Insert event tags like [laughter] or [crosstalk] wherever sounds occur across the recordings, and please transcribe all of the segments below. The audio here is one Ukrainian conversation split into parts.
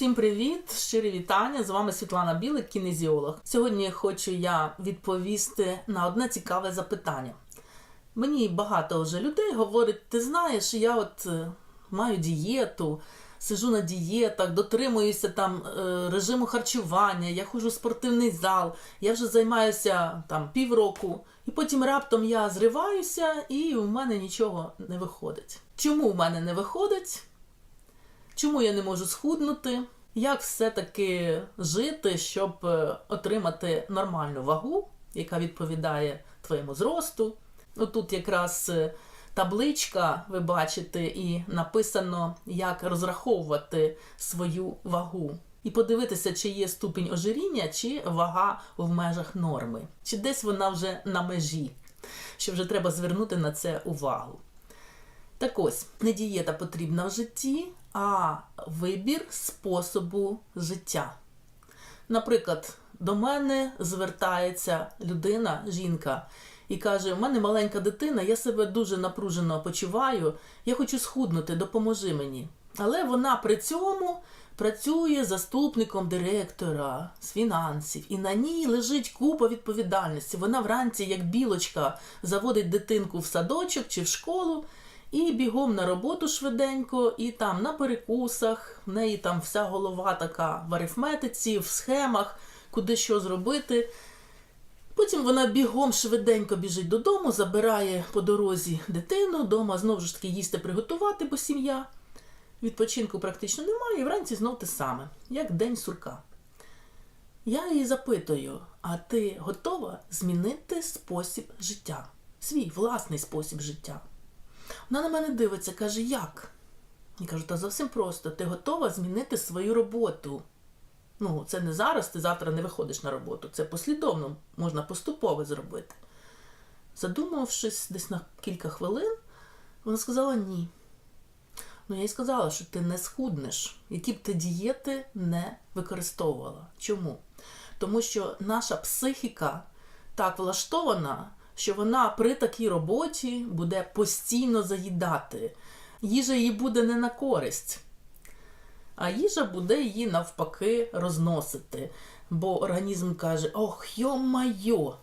Всім привіт! Щирі вітання! З вами Світлана Білик, кінезіолог. Сьогодні хочу я відповісти на одне цікаве запитання. Мені багато вже людей говорять: ти знаєш, я от е, маю дієту, сижу на дієтах, дотримуюся там е, режиму харчування, я ходжу в спортивний зал, я вже займаюся там півроку, і потім раптом я зриваюся, і у мене нічого не виходить. Чому в мене не виходить? Чому я не можу схуднути? Як все-таки жити, щоб е, отримати нормальну вагу, яка відповідає твоєму зросту? Отут якраз е, табличка, ви бачите, і написано, як розраховувати свою вагу. І подивитися, чи є ступінь ожиріння, чи вага в межах норми, чи десь вона вже на межі, що вже треба звернути на це увагу. Так ось, не дієта потрібна в житті, а вибір способу життя. Наприклад, до мене звертається людина, жінка, і каже: У мене маленька дитина, я себе дуже напружено почуваю, я хочу схуднути, допоможи мені. Але вона при цьому працює заступником директора з фінансів, і на ній лежить купа відповідальності. Вона вранці, як білочка, заводить дитинку в садочок чи в школу. І бігом на роботу швиденько, і там на перекусах, в неї там вся голова така в арифметиці, в схемах, куди що зробити. Потім вона бігом швиденько біжить додому, забирає по дорозі дитину, дома знову ж таки їсти приготувати, бо сім'я. Відпочинку практично немає, і вранці знов те саме, як день сурка. Я її запитую: а ти готова змінити спосіб життя? Свій власний спосіб життя? Вона на мене дивиться, каже, як? Я кажу, та зовсім просто, ти готова змінити свою роботу. Ну, це не зараз, ти завтра не виходиш на роботу. Це послідовно можна поступово зробити. Задумавшись десь на кілька хвилин, вона сказала ні. Ну, я їй сказала, що ти не схуднеш, які б ти дієти не використовувала. Чому? Тому що наша психіка так влаштована, що вона при такій роботі буде постійно заїдати. Їжа їй буде не на користь, а їжа буде її навпаки розносити. Бо організм каже: Ох, йо-майо,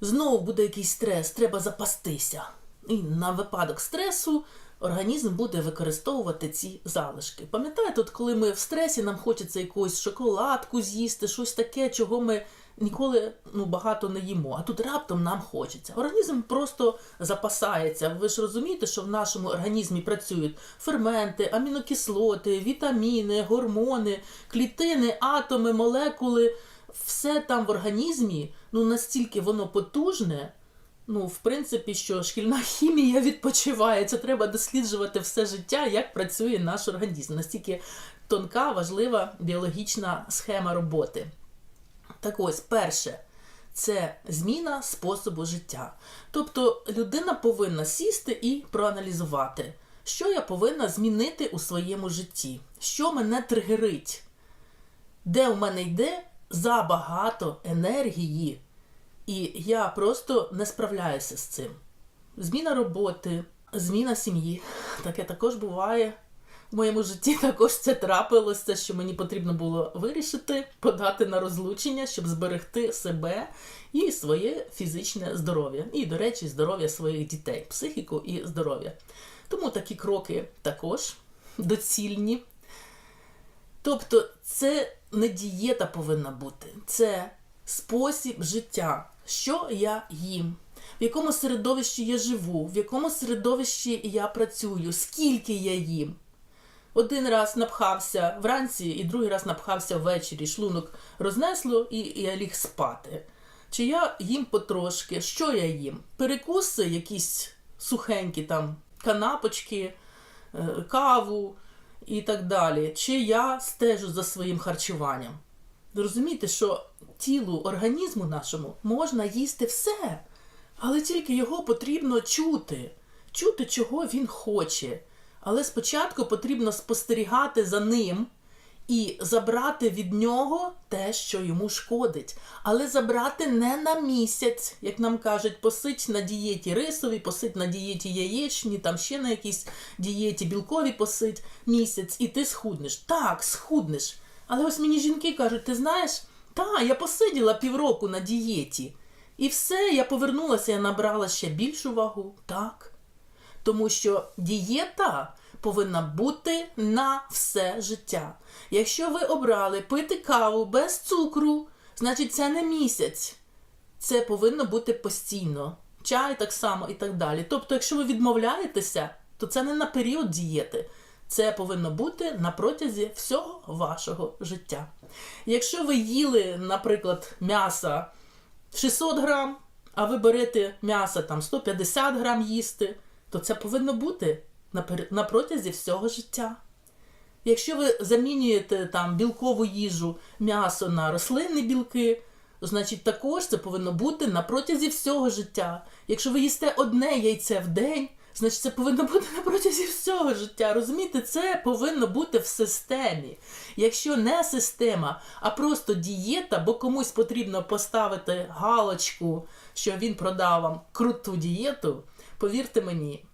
знову буде якийсь стрес, треба запастися. І на випадок стресу організм буде використовувати ці залишки. Пам'ятаєте, от коли ми в стресі, нам хочеться якусь шоколадку з'їсти, щось таке, чого ми ніколи ну, багато не їмо. А тут раптом нам хочеться. Організм просто запасається. Ви ж розумієте, що в нашому організмі працюють ферменти, амінокислоти, вітаміни, гормони, клітини, атоми, молекули. Все там в організмі, ну настільки воно потужне. Ну, в принципі, що шкільна [laughs] хімія відпочиває, це треба досліджувати все життя, як працює наш організм. Настільки тонка, важлива біологічна схема роботи. Так ось, перше, це зміна способу життя. Тобто людина повинна сісти і проаналізувати, що я повинна змінити у своєму житті, що мене тригерить, де в мене йде забагато енергії. І я просто не справляюся з цим. Зміна роботи, зміна сім'ї. Таке також буває. В моєму житті [laughs] також це трапилося, що мені потрібно було вирішити, подати на розлучення, щоб зберегти себе і своє фізичне здоров'я. І, до речі, здоров'я своїх дітей, психіку і здоров'я. Тому такі кроки також доцільні. Тобто, це не дієта повинна бути, це спосіб життя, що я їм, в якому середовищі я живу, в якому середовищі я працюю, скільки я їм. Один раз напхався вранці, і другий раз напхався ввечері. Шлунок рознесло, і я ліг спати. Чи я їм потрошки, що я їм? Перекуси, якісь сухенькі там канапочки, е, каву і так далі. Чи я стежу за своїм харчуванням? Розумієте, що тілу, організму нашому можна їсти все, але тільки його потрібно чути, чути, чого він хоче. Але спочатку потрібно спостерігати за ним і забрати від нього те, що йому шкодить. Але забрати не на місяць, як нам кажуть, посить на дієті рисовій, посить на дієті яєчні, там ще на якійсь дієті білковій посить місяць, і ти схуднеш. Так, схуднеш. Але ось мені жінки кажуть, ти знаєш, та, я посиділа півроку на дієті. І все, я повернулася, я набрала ще більшу вагу. Так. Тому що дієта повинна бути на все життя. Якщо ви обрали пити каву без цукру, значить це не місяць. Це повинно бути постійно. Чай так само і так далі. Тобто, якщо ви відмовляєтеся, то це не на період дієти. Це повинно бути на протязі всього вашого життя. Якщо ви їли, наприклад, м'яса 600 грам, а ви берете м'ясо там 150 грам їсти, то це повинно бути на, протязі всього життя. Якщо ви замінюєте там білкову їжу м'ясо на рослинні білки, значить також це повинно бути на протязі всього життя. Якщо ви їсте одне яйце в день, значить це повинно бути на протязі всього життя. Розумієте, це повинно бути в системі. Якщо не система, а просто дієта, бо комусь потрібно поставити галочку, що він продав вам круту дієту, повірте мені,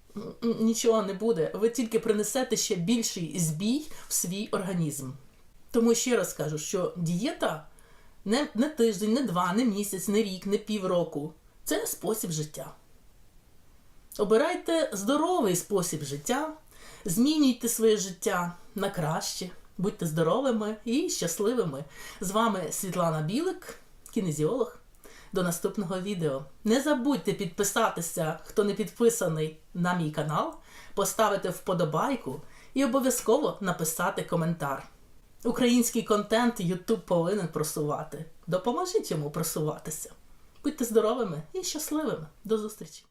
нічого не буде. Ви тільки принесете ще більший збій в свій організм. Тому ще раз кажу, що дієта не, не тиждень, не два, не місяць, не рік, не півроку. Це спосіб життя. Обирайте здоровий спосіб життя, змінюйте своє життя на краще, будьте здоровими і щасливими. З вами Світлана Білик, кінезіолог. До наступного відео. Не забудьте підписатися, хто не підписаний на мій канал, поставити вподобайку і обов'язково написати коментар. Український контент YouTube повинен просувати. Допоможіть йому просуватися. Будьте здоровими і щасливими. До зустрічі!